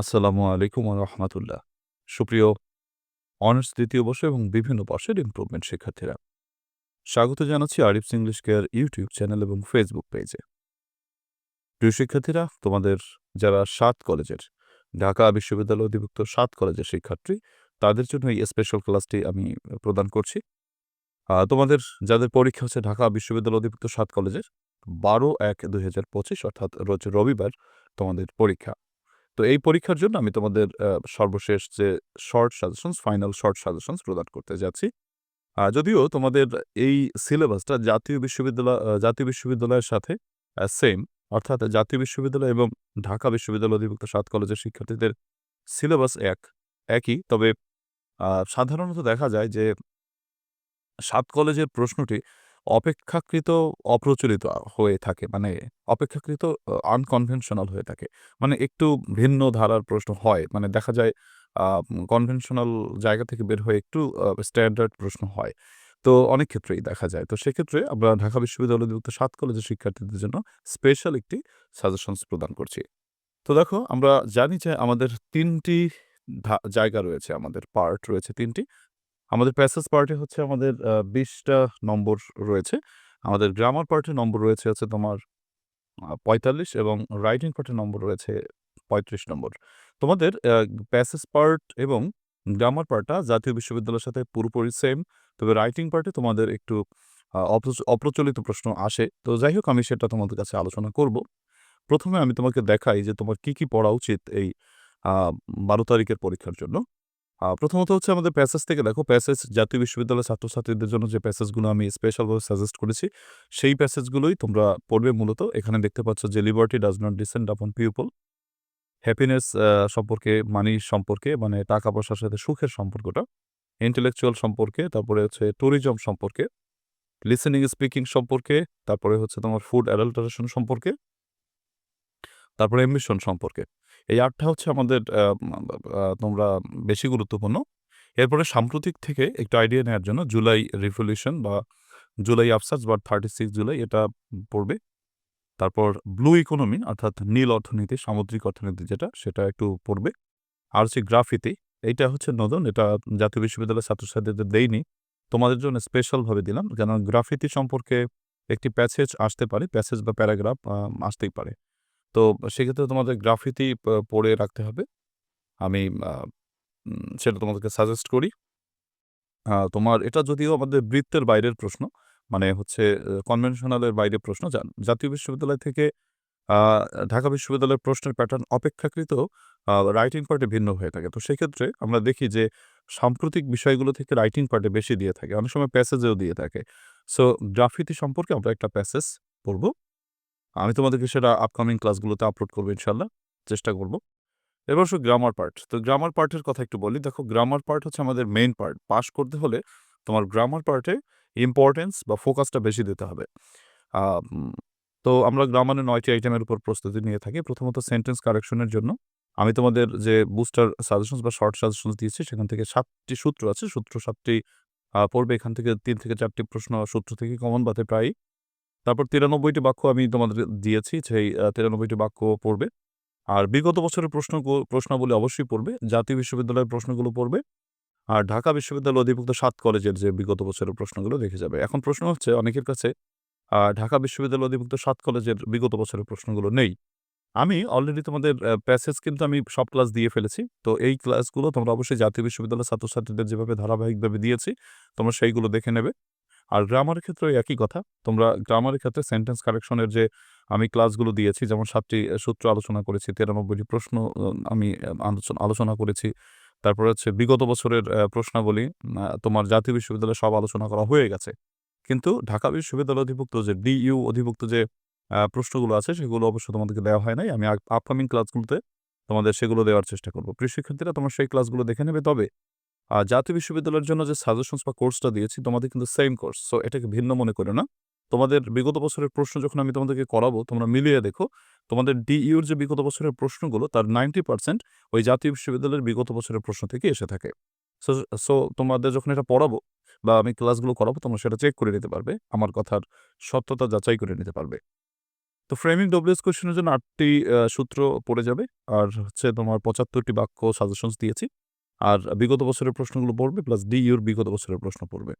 আসসালামু আলাইকুম রহমতুল্লাহ। সুপ্রিয় অনার্স দ্বিতীয় বর্ষ এবং বিভিন্ন বর্ষের ইম্প্রুভমেন্ট শিক্ষার্থীরা, স্বাগত জানাচ্ছি Arif's English care YouTube channel এবং ফেসবুক পেজে প্রিয় শিক্ষার্থীরা, তোমাদের যারা সাত কলেজের, ঢাকা বিশ্ববিদ্যালয় অধিভুক্ত সাত কলেজের শিক্ষার্থী, তাদের জন্য এই স্পেশাল ক্লাসটি আমি প্রদান করছি। তোমাদের যাদের পরীক্ষা হচ্ছে ঢাকা বিশ্ববিদ্যালয় অধিভুক্ত সাত কলেজের, বারো এক দুই হাজার পঁচিশ অর্থাৎ রোজ রবিবার তোমাদের পরীক্ষা। তো এই পরীক্ষার জন্য আমি তোমাদের সর্বশেষ যে short suggestions final short suggestions প্রদান করতে যাচ্ছি। যদিও তোমাদের এই সিলেবাসটা জাতীয় বিশ্ববিদ্যালয় জাতীয় বিশ্ববিদ্যালয়ের সাথে সেম অর্থাৎ জাতীয় বিশ্ববিদ্যালয় এবং ঢাকা বিশ্ববিদ্যালয় অধিভুক্ত সাত কলেজের শিক্ষার্থীদের সিলেবাস এক, একই। তবে সাধারণত দেখা যায় যে সাত কলেজের প্রশ্নটি অপেক্ষাকৃত অপ্রচলিত হয়ে থাকে মানে অপেক্ষাকৃত আনকনভেনশনাল হয়ে থাকে। মানে একটু ভিন্ন ধারার প্রশ্ন হয় মানে দেখা যায় কনভেনশনাল জায়গা থেকে বের হয়ে একটু স্ট্যান্ডার্ড প্রশ্ন হয়। তো অনেক ক্ষেত্রেই দেখা যায়। তো সেক্ষেত্রে আমরা ঢাকা বিশ্ববিদ্যালয় অধিভুক্ত সাত কলেজের শিক্ষার্থীদের জন্য স্পেশাল একটি সাজেশনস প্রদান করছি। তো দেখো, আমরা জানি যে আমাদের তিনটি জায়গা রয়েছে, আমাদের পার্ট রয়েছে তিনটি। আমাদের প্যাসেজ পার্টে হচ্ছে আমাদের বিশটা নম্বর রয়েছে। আমাদের গ্রামার পার্টে নম্বর রয়েছে হচ্ছে তোমার পঁয়তাল্লিশ এবং রাইটিং পার্টের নম্বর রয়েছে পঁয়ত্রিশ নম্বর। তোমাদের প্যাসেজ পার্ট এবং গ্রামার পার্টটা জাতীয় বিশ্ববিদ্যালয়ের সাথে পুরোপুরি সেম তবে রাইটিং পার্টে তোমাদের একটু অপ্রচলিত প্রশ্ন আসে। তো যাই হোক, আমি সেটা তোমাদের কাছে আলোচনা করব। প্রথমে আমি তোমাকে দেখাই যে তোমার কি কি পড়া উচিত এই বারো তারিখের পরীক্ষার জন্য। প্রথমত হচ্ছে আমাদের প্যাসেজ থেকে দেখো প্যাসেজ জাতীয় বিশ্ববিদ্যালয়ের ছাত্রছাত্রীদের জন্য যে প্যাসেজগুলো আমি স্পেশালভাবে সাজেস্ট করেছি, সেই প্যাসেজগুলোই তোমরা পড়বে মূলত। এখানে দেখতে পাচ্ছ যে liberty does not descend upon people. Happiness সম্পর্কে, মানি সম্পর্কে মানে টাকা-পয়সার সাথে সুখের সম্পর্কটা। ইন্টেলেকচুয়াল সম্পর্কে, তারপরে হচ্ছে ট্যুরিজম সম্পর্কে, লিসেনিং স্পিকিং সম্পর্কে, তারপরে হচ্ছে তোমার ফুড অ্যাডাল্টারেশন সম্পর্কে। তারপরে এম্বিশন সম্পর্কে। এই আর্টটা হচ্ছে আমাদের তোমরা বেশি গুরুত্বপূর্ণ। এরপরে সাম্প্রতিক থেকে একটু আইডিয়া নেয়ার জন্য জুলাই রিভলিউশন বা জুলাই আফসার্স বা 36 জুলাই এটা পড়বে। তারপর ব্লু ইকোনমি অর্থাৎ নীল অর্থনীতি, সামুদ্রিক অর্থনীতি যেটা সেটা একটু পড়বে। আর হচ্ছে গ্রাফিতি এইটা হচ্ছে নতুন এটা জাতীয় বিশ্ববিদ্যালয়ের ছাত্রছাত্রীদের দেয়নি তোমাদের জন্য স্পেশালভাবে দিলাম। কেন গ্রাফিতি সম্পর্কে একটি প্যাসেজ আসতে পারে, প্যাসেজ বা প্যারাগ্রাফ আসতেই পারে। তো সেক্ষেত্রে তোমাদের গ্রাফিতি পড়ে রাখতে হবে। আমি সেটা তোমাদেরকে সাজেস্ট করি। তোমার এটা যদিও আমাদের বৃত্তের বাইরের প্রশ্ন। মানে হচ্ছে কনভেনশনালের বাইরের প্রশ্ন। জাতীয় বিশ্ববিদ্যালয় থেকে ঢাকা বিশ্ববিদ্যালয়ের প্রশ্নের প্যাটার্ন অপেক্ষাকৃত রাইটিং পার্টে ভিন্ন হয়ে থাকে। তো সেক্ষেত্রে আমরা দেখি যে, সাম্প্রতিক বিষয়গুলো থেকে রাইটিং পার্টে বেশি দিয়ে থাকে। অনেক সময় প্যাসেজেও দিয়ে থাকে। সো গ্রাফিতি সম্পর্কে আমরা একটা প্যাসেজ পড়ব। আমি তোমাদেরকে সেটা আপকামিং ক্লাসগুলোতে আপলোড করব ইনশাল্লাহ চেষ্টা করব। এবার আসো গ্রামার পার্ট। তো গ্রামার পার্টের কথা একটু বলি। দেখো গ্রামার পার্ট হচ্ছে আমাদের মেইন পার্ট। পাস করতে হলে তোমার গ্রামার পার্টে ইম্পর্টেন্স বা ফোকাসটা বেশি দিতে হবে। তো আমরা গ্রামারে নয়টি আইটেমের উপর প্রস্তুতি নিয়ে থাকি। প্রথমত সেন্টেন্স কারেকশনের জন্য আমি তোমাদের যে বুস্টার সাজেশনস বা শর্ট সাজেশনস দিয়েছি, সেখান থেকে সাতটি সূত্র আছে। সূত্র সাতটি পড়বে এখান থেকে তিন থেকে চারটি প্রশ্ন, সূত্র থেকে কমন বাতে প্রায়ই। তারপর তিরানব্বইটি বাক্য আমি তোমাদের দিয়েছি, সেই তিরানব্বইটি বাক্য পড়বে। আর বিগত বছরের প্রশ্ন প্রশ্নাবলী অবশ্যই পড়বে। জাতীয় বিশ্ববিদ্যালয়ের প্রশ্নগুলো পড়বে। আর ঢাকা বিশ্ববিদ্যালয় অধিভুক্ত সাত কলেজের যে বিগত বছরের প্রশ্নগুলো দেখে যাবে। এখন প্রশ্ন হচ্ছে অনেকের কাছে ঢাকা বিশ্ববিদ্যালয় অধিভুক্ত সাত কলেজের বিগত বছরের প্রশ্নগুলো নেই। আমি অলরেডি তোমাদের প্যাসেজ কিন্তু আমি সব ক্লাস দিয়ে ফেলেছি। তো এই ক্লাসগুলো তোমরা অবশ্যই জাতীয় বিশ্ববিদ্যালয়ের ছাত্রছাত্রীদের যেভাবে ধারাবাহিকভাবে দিয়েছি, তোমরা সেইগুলো দেখে নেবে। আর গ্রামারের ক্ষেত্রেও একই কথা। তোমরা গ্রামারের ক্ষেত্রে সেন্টেন্স কারেকশনের যে আমি ক্লাসগুলো দিয়েছি যেমন সাতটি সূত্র আলোচনা করেছি, ৯৩ টি প্রশ্ন আমি আলোচনা করেছি। তারপরে হচ্ছে বিগত বছরের প্রশ্নাবলী তোমার জাতীয় বিশ্ববিদ্যালয়ে সব আলোচনা করা হয়ে গেছে। কিন্তু ঢাকা বিশ্ববিদ্যালয় অধিভুক্ত যে ডিইউ অধিভুক্ত যে প্রশ্নগুলো আছে সেগুলো অবশ্য তোমাদেরকে দেওয়া হয় নাই। আমি আপকামিং ক্লাসগুলোতে তোমাদের সেগুলো দেওয়ার চেষ্টা করব। শিক্ষার্থীরা তোমরা সেই ক্লাসগুলো দেখে নেবে। তবে জাতীয় বিশ্ববিদ্যালয়ের জন্য যে সাজেশনস বা কোর্সটা দিয়েছি, তোমাদের কিন্তু সেম কোর্স। সো এটাকে ভিন্ন মনে করে না। তোমাদের বিগত বছরের প্রশ্ন যখন আমি তোমাদেরকে করাবো, তোমরা মিলিয়ে দেখো। তোমাদের ডিইউর যে বিগত বছরের প্রশ্নগুলো, তার 90% ওই জাতীয় বিশ্ববিদ্যালয়ের বিগত বছরের প্রশ্ন থেকে এসে থাকে। সো সো তোমাদের যখন এটা পড়াবো, বা আমি ক্লাসগুলো করাবো, তোমরা সেটা চেক করে নিতে পারবে। আমার কথার সত্যতা যাচাই করে নিতে পারবে। তো ফ্রেমিং ডব্লিউএস কোয়েশ্চেনের জন্য আটটি সূত্র পড়ে যাবে। আর হচ্ছে তোমার পঁচাত্তরটি বাক্য সাজেশনস দিয়েছি। আর বিগত বছরের প্রশ্নগুলো পড়বে প্লাস ডিইউর বিগত বছরের প্রশ্ন পড়বে।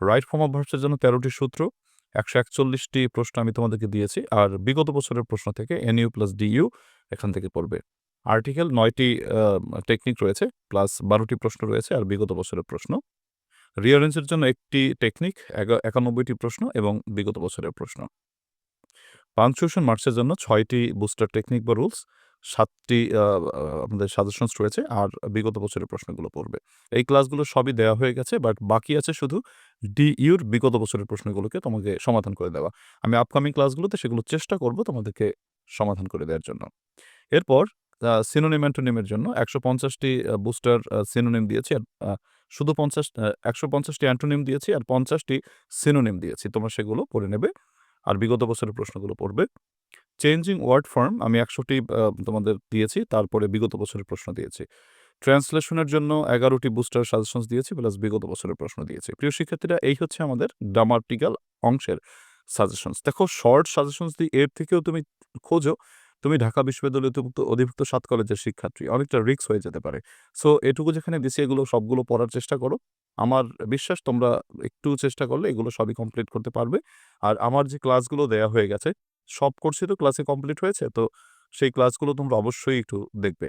রাইট ফর্ম অফ ভার্বস এর জন্য তেরোটি সূত্র, একশো একচল্লিশটি প্রশ্ন আমি তোমাদেরকে দিয়েছি। আর বিগত বছরের প্রশ্ন থেকে এনইউ প্লাস ডিইউ এখান থেকে পড়বে। আর্টিকেল নয়টি টেকনিক রয়েছে প্লাস বারোটি প্রশ্ন রয়েছে আর বিগত বছরের প্রশ্ন। রিয়ারেঞ্জের জন্য একটি টেকনিক, একানব্বইটি প্রশ্ন এবং বিগত বছরের প্রশ্ন। পাংচুয়েশন মার্কসের জন্য ছয়টি বুস্টার টেকনিক বা রুলস, ৭ টি আ আ, আমাদের সাজেশনস রয়েছে আর বিগত বছরের প্রশ্নগুলো পড়বে। এই ক্লাসগুলো সবই দেওয়া হয়ে গেছে বাট বাকি আছে শুধু ডিইউর বিগত বছরের প্রশ্নগুলোকে তোমাকে সমাধান করে দেওয়া। আমি আপকামিং ক্লাসগুলোতে সেগুলো চেষ্টা করব তোমাদেরকে সমাধান করে দেওয়ার জন্য। এরপর সিনোনিম অ্যান্টোনিমের জন্য একশো পঞ্চাশটি বুস্টার সিনোনিম দিয়েছি আর শুধু ৫০ আ ১৫০ টি অ্যান্টোনিম দিয়েছি আর পঞ্চাশটি সিনোনিম দিয়েছি। তোমরা সেগুলো পড়ে নেবে। আর বিগত বছরের প্রশ্নগুলো পড়বে। চেঞ্জিং ওয়ার্ড ফর্ম আমি ১০০ টি তোমাদের দিয়েছি। তারপরে বিগত বছরের প্রশ্ন দিয়েছি। ট্রান্সলেশনের জন্য এগারোটি বুস্টার সাজেশনস দিয়েছি প্লাস বিগত বছরের প্রশ্ন দিয়েছি। প্রিয় শিক্ষার্থীরা এই হচ্ছে আমাদের গ্রামাটিক্যাল অংশের সাজেশনস। দেখো শর্ট সাজেশনস দিয়ে এর থেকেও তুমি খোঁজো, তুমি ঢাকা বিশ্ববিদ্যালয়ের অধিভুক্ত ৭ কলেজের শিক্ষার্থী। অনেকটা রিস্ক হয়ে যেতে পারে। সো এটুকু যেখানে দিছি এগুলো সবগুলো পড়ার চেষ্টা করো। আমার বিশ্বাস তোমরা একটু চেষ্টা করলে এগুলো সবই কমপ্লিট করতে পারবে। আর আমার যে ক্লাসগুলো দেয়া হয়ে গেছে, সব কোর্সই তো ক্লাসে কমপ্লিট হয়েছে। তো সেই ক্লাসগুলো তোমরা অবশ্যই একটু দেখবে।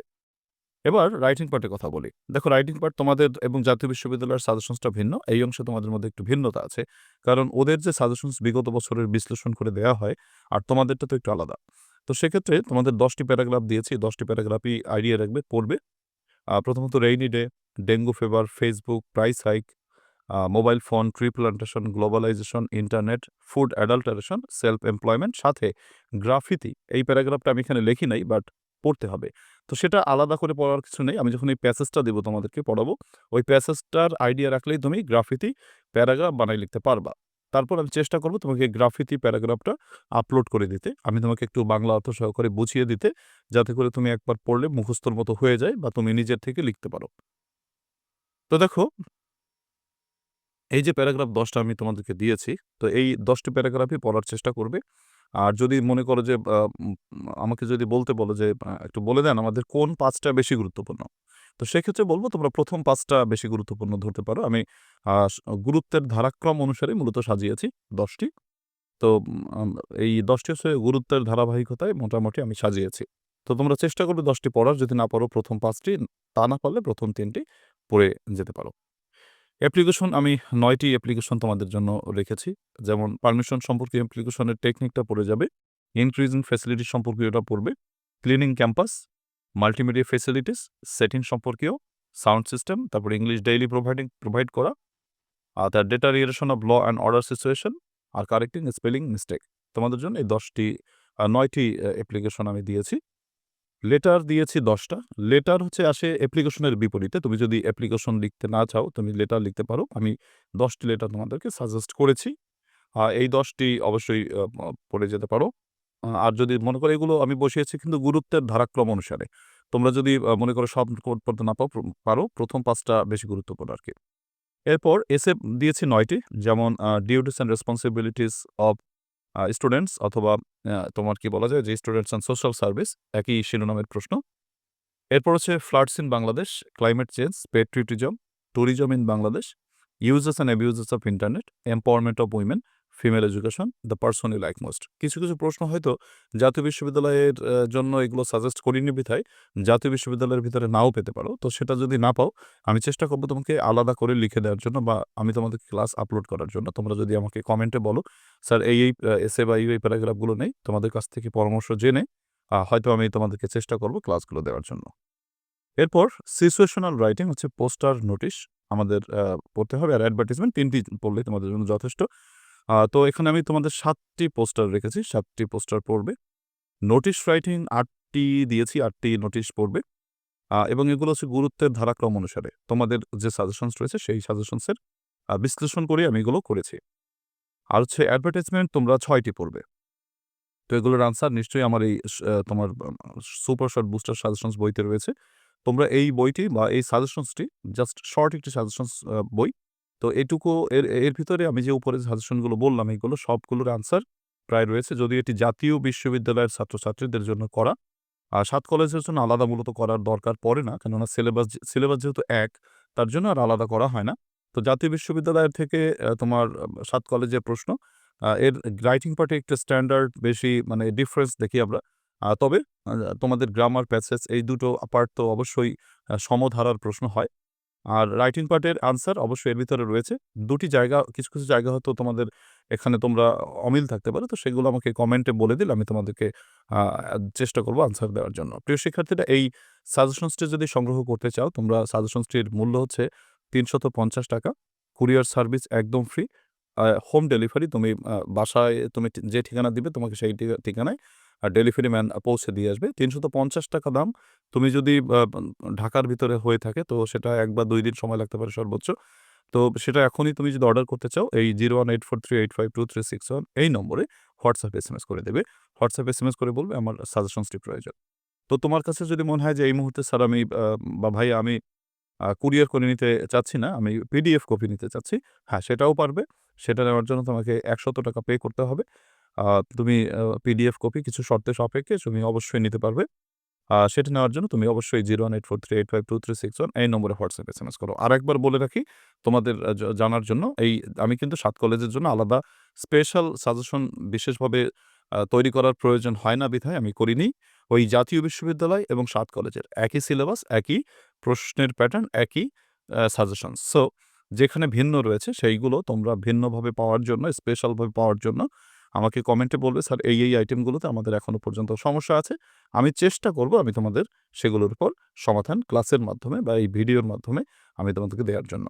এবার রাইটিং পার্টের কথা বলি। দেখো রাইটিং পার্ট তোমাদের এবং জাতীয় বিশ্ববিদ্যালয়ের সাজেশনসটা ভিন্ন। এই অংশে তোমাদের মধ্যে একটু ভিন্নতা আছে। কারণ ওদের যে সাজেশনস বিগত বছরের বিশ্লেষণ করে দেয়া হয় আর তোমাদেরটা তো একটু আলাদা। তো সেক্ষেত্রে তোমাদের দশটি প্যারাগ্রাফ দিয়েছি। দশটি প্যারাগ্রাফই আইডিয়া রাখবে, পড়বে। প্রথমত rainy day, dengue fever Facebook, price hike, mobile phone, tree plantation, globalisation, internet, food adulteration, self employment সাথে গ্রাফিতি। এই প্যারাগ্রাফটা আমি এখানে লেখি নাই বাট পড়তে হবে। তো সেটা আলাদা করে পড়ার কিছু নেই। আমি যখন এই প্যাসেজটা দেবো তোমাদেরকে পড়াবো, ওই প্যাসেজটার আইডিয়া রাখলেই তুমি গ্রাফিতি প্যারাগ্রাফ বানায় লিখতে পারবা। তারপর আমি চেষ্টা করব তোমাকে গ্রাফিতি প্যারাগ্রাফটা আপলোড করে দিতে। আমি তোমাকে একটু বাংলা অর্থ সহকারে বুঝিয়ে দিতে, যাতে করে তুমি একবার পড়লে মুখস্থর মতো হয়ে যায় বা তুমি নিজের থেকে লিখতে পারো। তো দেখো এই যে প্যারাগ্রাফ দশটা আমি তোমাদেরকে দিয়েছি, তো এই দশটি প্যারাগ্রাফই পড়ার চেষ্টা করবে। আর যদি মনে করো যে আমাকে যদি বলতে বলো যে একটু বলে দেন আমাদের কোন পাঁচটা বেশি গুরুত্বপূর্ণ। তো সেক্ষেত্রে বলব তোমরা প্রথম পাঁচটা বেশি গুরুত্বপূর্ণ ধরতে পারো। আমি গুরুত্বের ধারাক্রম অনুসারে মূলত সাজিয়েছি দশটি তো এই দশটি হচ্ছে গুরুত্বের ধারাবাহিকতায় মোটামুটি আমি সাজিয়েছি। তো তোমরা চেষ্টা করবে দশটি পড়ার। যদি না পারো প্রথম পাঁচটি তা না পারলে প্রথম তিনটি পড়ে যেতে পারো। অ্যাপ্লিকেশন আমি নয়টি অ্যাপ্লিকেশন তোমাদের জন্য রেখেছি। যেমন পারমিশন সম্পর্কে অ্যাপ্লিকেশনের টেকনিকটা পড়ে যাবে। ইনক্রিজিং ফ্যাসিলিটি সম্পর্কীয়টা পড়বে। Cleaning campus, multimedia facilities, setting সম্পর্কীয়, sound system, তারপরে ইংলিশ ডেইলি প্রোভাইডিং প্রোভাইড করা। আর তার deterioration of law and order situation R correcting spelling mistake. তোমাদের জন্য এই ১০ টি আ ৯ টি অ্যা অ্যাপ্লিকেশন আমি দিয়েছি। লেটার দিয়েছি দশটা লেটার হচ্ছে আসে অ্যাপ্লিকেশনের বিপরীতে। তুমি যদি অ্যাপ্লিকেশন লিখতে না চাও, তুমি লেটার লিখতে পারো। আমি দশটি লেটার তোমাদেরকে সাজেস্ট করেছি। এই দশটি অবশ্যই পড়ে যেতে পারো। আর যদি মনে করো এগুলো আমি বসিয়েছি কিন্তু গুরুত্বের ধারাক্রম অনুসারে। তোমরা যদি মনে করো সব পড়তে না পাও পারো, প্রথম পাঁচটা বেশি গুরুত্বপূর্ণ আর কি এরপর এসে দিয়েছি নয়টি যেমন duties and responsibilities of students অথবা তোমার কি বলা যায় যে স্টুডেন্টস অ্যান্ড সোশ্যাল সার্ভিস একই শিরোনামের প্রশ্ন। এরপর হচ্ছে floods in Bangladesh, climate change, patriotism tourism in Bangladesh, uses and abuses of internet, empowerment of women, female education, the person you like most. কিছু, কিছু প্রশ্ন হয়তো জাতীয় বিশ্ববিদ্যালয়ের জন্য এগুলো সাজেস্ট করিনি বিধায় জাতীয় বিশ্ববিদ্যালয়ের ভিতরে নাও পেতে পারো। তো সেটা যদি না পাও, আমি চেষ্টা করব তোমাকে আলাদা করে লিখে দেওয়ার জন্য বা আমি তোমাদের ক্লাস আপলোড করার জন্য। তোমরা যদি আমাকে কমেন্টে বলো, স্যার এই, এই এসে বা এই, এই প্যারাগ্রাফগুলো নেই। তোমাদের কাছ থেকে পরামর্শ জেনে হয়তো আমি তোমাদেরকে চেষ্টা করব ক্লাসগুলো দেওয়ার জন্য। এরপর সিচুয়েশনাল রাইটিং হচ্ছে পোস্টার নোটিশ আমাদের পড়তে হবে আর অ্যাডভার্টাইজমেন্ট ৩ টি পড়লেই তোমাদের জন্য যথেষ্ট। তো এখানে আমি তোমাদের সাতটি পোস্টার রেখেছি। সাতটি পোস্টার পড়বে। নোটিশ রাইটিং আটটি দিয়েছি, আটটি নোটিশ পড়বে। এবং এগুলো হচ্ছে গুরুত্বের ধারাক্রম অনুসারে। তোমাদের যে সাজেশনস রয়েছে সেই সাজেশনসের বিশ্লেষণ করে আমি এগুলো করেছি। আর হচ্ছে অ্যাডভার্টাইজমেন্ট তোমরা ছয়টি পড়বে। তো এগুলোর আনসার নিশ্চয়ই আমার এই তোমার সুপার শর্ট বুস্টার সাজেশনস বইতে রয়েছে। তোমরা এই বইটি বা এই সাজেশনসটি জাস্ট শর্ট একটি সাজেশনস বই। তো এটুকু এর এর ভিতরে আমি যে উপরে সাজেশনগুলো বললাম, এগুলো সবগুলোর আনসার প্রায় রয়েছে। যদি এটি জাতীয় বিশ্ববিদ্যালয়ের ছাত্রছাত্রীদের জন্য করা, আর সাত কলেজের জন্য আলাদা মূলত করার দরকার পড়ে না, কেননা সিলেবাস সিলেবাস যেহেতু এক, তার জন্য আর আলাদা করা হয় না। তো জাতীয় বিশ্ববিদ্যালয়ের থেকে তোমার সাত কলেজের প্রশ্ন এর রাইটিং পার্টে একটা স্ট্যান্ডার্ড বেশি মানে ডিফারেন্স দেখি আমরা। তবে তোমাদের গ্রামার প্যাসেজ এই দুটো পার্ট তো অবশ্যই সমধারার প্রশ্ন হয়। আর রাইটিং পার্টের আনসার অবশ্যই এর ভিতরে রয়েছে। দুটি জায়গা, কিছু কিছু জায়গা হয়তো তোমাদের এখানে তোমরা অমিল থাকতে পারে, তো সেগুলো আমাকে কমেন্টে বলে দিলে আমি তোমাদেরকে চেষ্টা করব আনসার দেওয়ার জন্য। প্রিয় শিক্ষার্থীরা, এই সাজেশনসটি যদি সংগ্রহ করতে চাও, তোমরা সাজেশনসটির মূল্য হচ্ছে তিনশত পঞ্চাশ টাকা। কুরিয়ার সার্ভিস একদম ফ্রি হোম ডেলিভারি তুমি বাসায় তুমি যে ঠিকানা দিবে তোমাকে সেই ঠিকানায় আর ডেলিভারি ম্যান পৌঁছে দিয়ে আসবে। তিনশত পঞ্চাশ টাকা দাম। তুমি যদি ঢাকার ভিতরে হয়ে থাকে, তো সেটা এক বা দুই দিন সময় লাগতে পারে সর্বোচ্চ। তো সেটা এখনই তুমি যদি অর্ডার করতে চাও, এই zero one eight four three eight five two three six one এই নম্বরে হোয়াটসঅ্যাপ এস এম এস করে দেবে। হোয়াটসঅ্যাপ এস এম এস করে বলবে, আমার সাজেশনসটি প্রয়োজন। তো তোমার কাছে যদি মনে হয় যে, এই মুহূর্তে স্যার আমি বা ভাই আমি কুরিয়ার করে নিতে চাচ্ছি না, আমি পিডিএফ কপি নিতে চাচ্ছি হ্যাঁ সেটাও পারবে। সেটা নেওয়ার জন্য তোমাকে একশত টাকা পে করতে হবে। তুমি পিডিএফ কপি কিছু শর্তে সাপেক্ষে তুমি অবশ্যই নিতে পারবে। সেটা নেওয়ার জন্য তুমি অবশ্যই zero one eight four three eight five two three six one এই নম্বরে হোয়াটসঅ্যাপ এস এম এস করো। আর একবার বলে রাখি, তোমাদের জানার জন্য এই, আমি কিন্তু সাত কলেজের জন্য আলাদা স্পেশাল সাজেশন বিশেষভাবে তৈরি করার প্রয়োজন হয় না বিধায় আমি করিনি। ওই জাতীয় বিশ্ববিদ্যালয় এবং সাত কলেজের একই সিলেবাস একই প্রশ্নের প্যাটার্ন একই সাজেশন সো যেখানে ভিন্ন রয়েছে সেইগুলো তোমরা ভিন্নভাবে পাওয়ার জন্য স্পেশালভাবে পাওয়ার জন্য আমাকে কমেন্টে বলবে, স্যার, এই এই আইটেমগুলোতে আমাদের এখনও পর্যন্ত সমস্যা আছে। আমি চেষ্টা করব, আমি তোমাদের সেগুলোর উপর সমাধান ক্লাসের মাধ্যমে বা এই ভিডিওর মাধ্যমে আমি তোমাদেরকে দেওয়ার জন্য।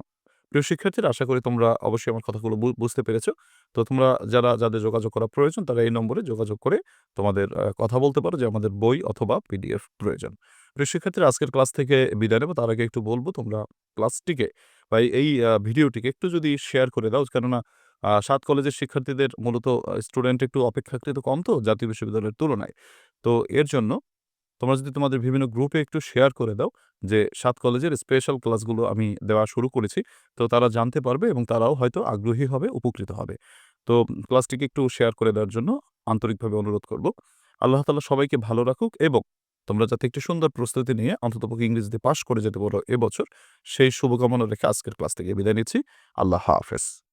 প্রিয় শিক্ষার্থীরা, আশা করি তোমরা অবশ্যই আমার কথাগুলো বুঝতে পেরেছ। তো তোমরা যারা, যাদের যোগাযোগ করা প্রয়োজন, তারা এই নম্বরে যোগাযোগ করে তোমাদের কথা বলতে পারো যে আমাদের বই অথবা পিডিএফ প্রয়োজন। প্রিয় শিক্ষার্থীরা, আজকের ক্লাস থেকে বিদায় নেব। তার আগে একটু বলব, তোমরা ক্লাসটিকে বা এই- ভিডিওটিকে একটু যদি শেয়ার করে দাও। কেননা সাত কলেজের শিক্ষার্থীদের মূলত স্টুডেন্ট একটু অপেক্ষাকৃত কম তো, জাতীয় বিশ্ববিদ্যালয়ের তুলনায়। তো এর জন্য তোমরা যদি তোমাদের বিভিন্ন গ্রুপে একটু শেয়ার করে দাও যে সাত কলেজের স্পেশাল ক্লাসগুলো আমি দেওয়া শুরু করেছি, তো তারা জানতে পারবে এবং তারাও হয়তো আগ্রহী হবে, উপকৃত হবে। তো ক্লাসটিকে একটু শেয়ার করে দেওয়ার জন্য আন্তরিকভাবে অনুরোধ করব। আল্লাহ তালা সবাইকে ভালো রাখুক এবং তোমরা যাতে একটি সুন্দর প্রস্তুতি নিয়ে অন্ততপক্ষে ইংরেজিতে পাশ করে যেতে পারো এবছর সেই শুভকামনা রেখে আজকের ক্লাস থেকে বিদায় নিচ্ছি। আল্লাহ হাফেজ।